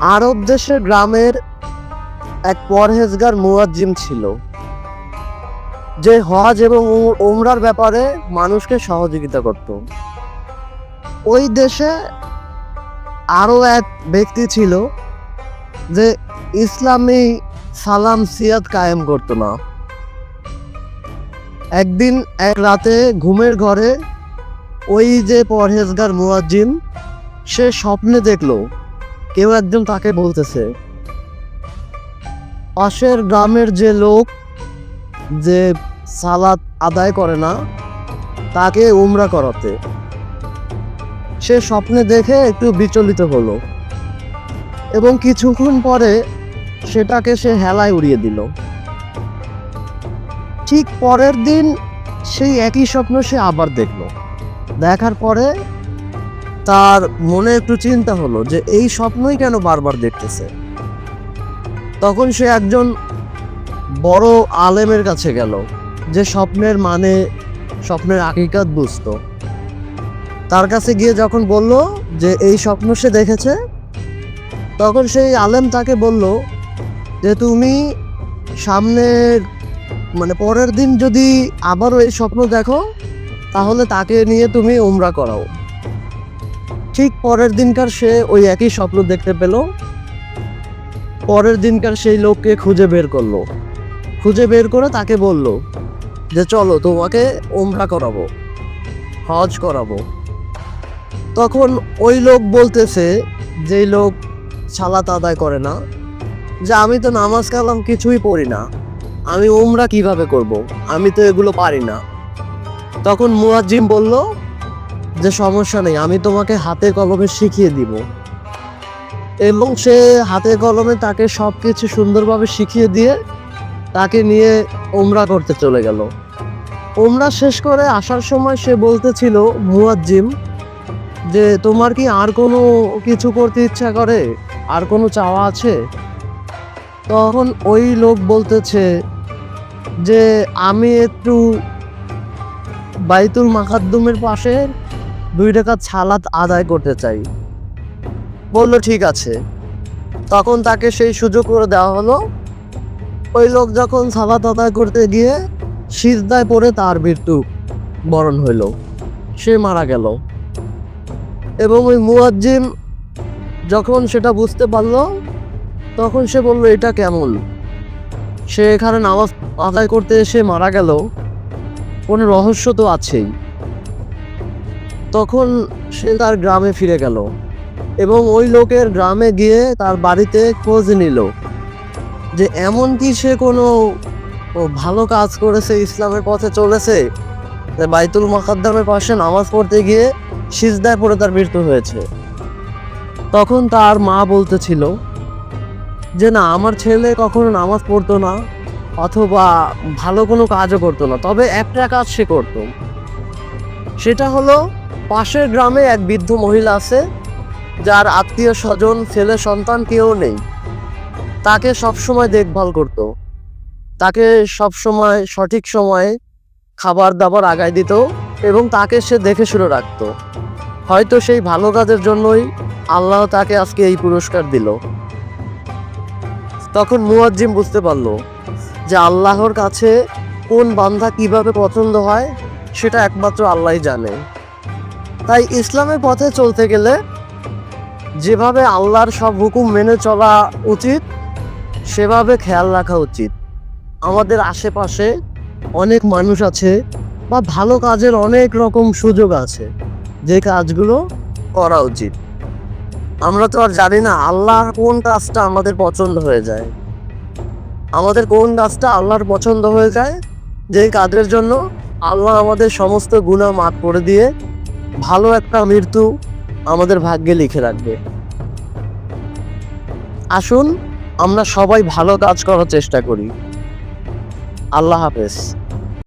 আরব দেশের গ্রামের এক পরহেজগার মুয়াজ্জিম ছিল, যে হজ এবং উমরার ব্যাপারে মানুষকে সহযোগিতা করত। ওই দেশে আরও এক ব্যক্তি ছিল, যে ইসলামী সালাম সিয়াদ কায়েম করতো না। একদিন এক রাতে ঘুমের ঘরে ওই যে পরহেজগার মুয়াজ্জিম সে স্বপ্নে দেখল কেউ একজন তাকে বলতেছে। পাশের গ্রামের যে লোক যে সালাদ আদায় করে না, তাকে উমরা করাতে। সে স্বপ্নে দেখে একটু বিচলিত হলো এবং কিছুক্ষণ পরে সেটাকে সে হেলায় উড়িয়ে দিল। ঠিক পরের দিন সেই একই স্বপ্ন সে আবার দেখল। দেখার পরে তার মনে একটু চিন্তা হলো যে এই স্বপ্নই কেন বারবার দেখতেছে? তখন সে একজন বড় আলেমের কাছে গেল, যে স্বপ্নের মানে স্বপ্নের আকিকাত বুঝতো। তার কাছে গিয়ে যখন বলল যে এই স্বপ্ন সে দেখেছে, তখন সেই আলেম তাকে বলল যে তুমি সামনে মানে পরের দিন যদি আবারও এই স্বপ্ন দেখো, তাহলে তাকে নিয়ে তুমি উমরা করাও। ঠিক পরের দিনকার সে ওই একই স্বপ্ন দেখতে পেল। পরের দিনকার সেই লোককে খুঁজে বের করল। খুঁজে বের করে তাকে বলল যে, চলো, তোমাকে ওমরা করাবো, হজ করাবো। তখন ওই লোক বলতেছে, যেই লোক সালাত আদায় করে না, যে আমি তো নামাজ কালাম কিছুই পড়ি না, আমি ওমরা কীভাবে করব। আমি তো এগুলো পারি না। তখন মুয়াজ্জিম বলল যে সমস্যা নেই, আমি তোমাকে হাতে কলমে শিখিয়ে দিব। এবং সে হাতে কলমে তাকে সব কিছু সুন্দরভাবে শিখিয়ে দিয়ে তাকে নিয়ে ওমরা করতে চলে গেল। ওমরা শেষ করে আসার সময় সে বলতেছিল, মুয়াজ্জিম, যে তোমার কি আর কোনো কিছু করতে ইচ্ছা করে? আর কোনো চাওয়া আছে? তখন ওই লোক বলতেছে যে, আমি একটু বাইতুল মাকাদ্দুমের পাশে দুই টাকা ছালাত আদায় করতে চাই। বলল, ঠিক আছে। তখন তাকে সেই সুযোগ করে দেওয়া হলো। ওই লোক যখন সালাত আদায় করতে গিয়ে সিজদায় পড়ে তার মৃত্যু বরণ হইল। সে মারা গেল। এবং ওই মুয়াজ্জিম যখন সেটা বুঝতে পারল, তখন সে বলল, এটা কেমন? সে এখানে নামাজ আদায় করতে এসে মারা গেল। কোনো রহস্য তো আছেই। তখন সে তার গ্রামে ফিরে গেল এবং ওই লোকের গ্রামে গিয়ে তার বাড়িতে খোঁজ নিল যে এমন কি সে কোনো ভালো কাজ করেছে, ইসলামের পথে চলেছে? বাইতুল মাকাদ্দামের পাশে নামাজ পড়তে গিয়ে সিজদায় পড়ে তার মৃত্যু হয়েছে। তখন তার মা বলতেছিল যে, না, আমার ছেলে কখনো নামাজ পড়তো না অথবা ভালো কোনো কাজও করতো না, তবে একটা কাজ সে করতো। সেটা হলো পাশের গ্রামে এক বৃদ্ধ মহিলা আছে, যার আত্মীয় স্বজন, ছেলে, সন্তান কেউ নেই। তাকে সবসময় দেখভাল করত। তাকে সবসময় সঠিক সময়ে খাবার দাবার আগায় দিত এবং তাকে সে দেখে শুনে রাখতো। হয়তো সেই ভালো কাজের জন্যই আল্লাহ তাকে আজকে এই পুরস্কার দিল। তখন মুয়াজ্জিম বুঝতে পারল যে আল্লাহর কাছে কোন বান্ধা কীভাবে পছন্দ হয়, সেটা একমাত্র আল্লাহই জানে। তাই ইসলামের পথে চলতে গেলে যেভাবে আল্লাহর সব হুকুম মেনে চলা উচিত, সেভাবে খেয়াল রাখা উচিত। আমাদের আশেপাশে অনেক মানুষ আছে বা ভালো কাজের অনেক রকম সুযোগ আছে যে কাজগুলো করা উচিত। আমরা তো আর জানি না আল্লাহর কোন কাজটা আমাদের পছন্দ হয়ে যায়। আমাদের কোন কাজটা আল্লাহর পছন্দ হয়ে যায় যে কাজের জন্য আল্লাহ আমাদের সমস্ত গুণা মাফ করে দিয়ে ভালো একটা মৃত্যু আমাদের ভাগ্যে লিখে রাখবে। আসুন আমরা সবাই ভালো কাজ করার চেষ্টা করি। আল্লাহ হাফেজ।